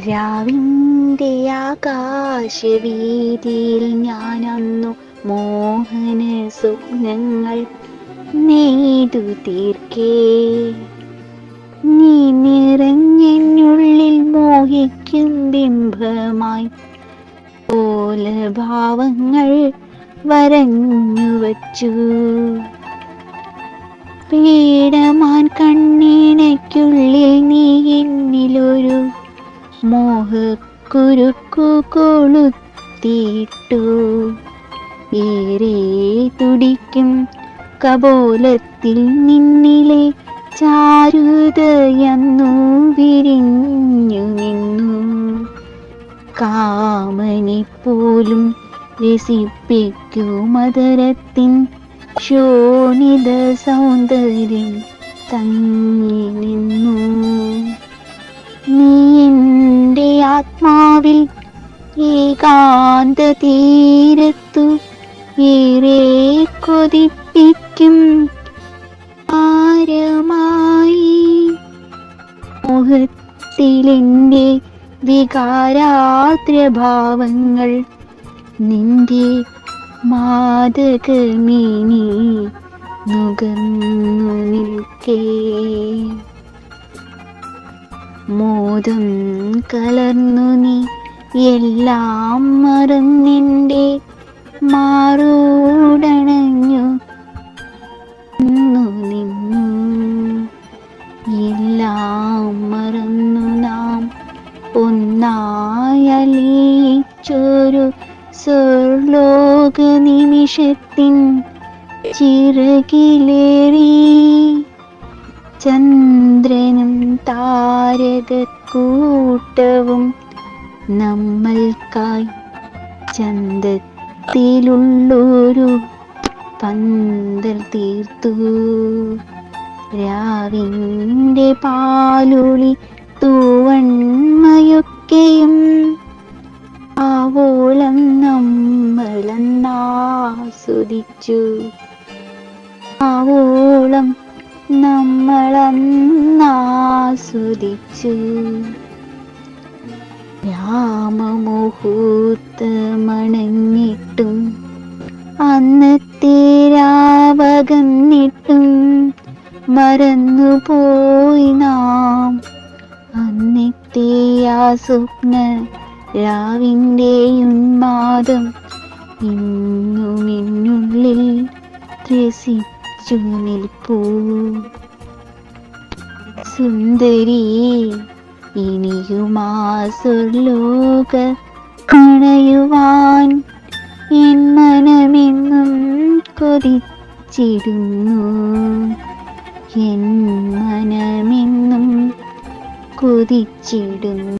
രാവിന്റെ ആകാശവീതിയിൽ ഞാനന്നു മോഹന സ്വപ്നങ്ങൾ നെയ്തു തീർക്കേ. നീ നിറഞ്ഞെന്നുള്ളിൽ മോഹിക്കും ബിംബമായി. ഭാവങ്ങൾ വരഞ്ഞു വച്ചു. പീഡമാൻ കണ്ണീണയ്ക്കുള്ളിൽ നീ എന്നിലൊരു മോഹക്കുരുക്കു കൊളുത്തിട്ടു ഏറെ തുടിക്കും കപോലത്തിൽ നിന്നിലെ ചാരുതയന്നു വിരിഞ്ഞു നിന്നു. കാമനെ പോലും രസിപ്പിക്കു മധുരത്തിൻ ശോണിത സൗന്ദര്യം തങ്ങി ആത്മാവിൽ ഏകാന്ത തീരത്തു ഏറെ കൊതിപ്പിക്കും. ആരമായി മോഹത്തിലെന്റെ വികാരാദ്രഭാവങ്ങൾ നിന്റെ മാതകമേനി നുകർന്നു നിൽക്കേ. മോദം കലർന്നു നീ. എല്ലാം മറന്നിന്റെ മാറോടണഞ്ഞു. നിന്നു എല്ലാം മറന്നു നാം. ഒന്നായലിച്ചൊരു സ്വർലോക നിമിഷത്തിൻ ചിറകിലേറി. ചന്ദ്രനും താരകക്കൂട്ടവും നമ്മൾക്കായി ചന്തത്തിലുള്ളൊരു പന്തൽ തീർത്തു. രാവിന്റെ പാലുളി തൂവൺമയൊക്കെയും ആവോളം നമ്മളെന്നാസ്വദിച്ചു. ആവോളം നമ്മളന്നാസ്വദിച്ചു. രാമമുഹൂർത്തമണഞ്ഞിട്ടും അന്നത്തെ രാവകന്നിട്ടും മറന്നുപോയി നാം. അന്നത്തെ ആ സ്വപ്ന രാവിന്റെ ഉന്മാദം ഇന്നും ഇന്നുള്ളിൽ ത്രസിച്ചു നിൽപ്പൂ സുന്ദരി ഇനിയുമാ സ്വർലോക കണയുവാൻ എൻ മനമെന്നും കൊതിച്ചിടുന്നു. എൻ മനമെന്നും കൊതിച്ചിടുന്നു.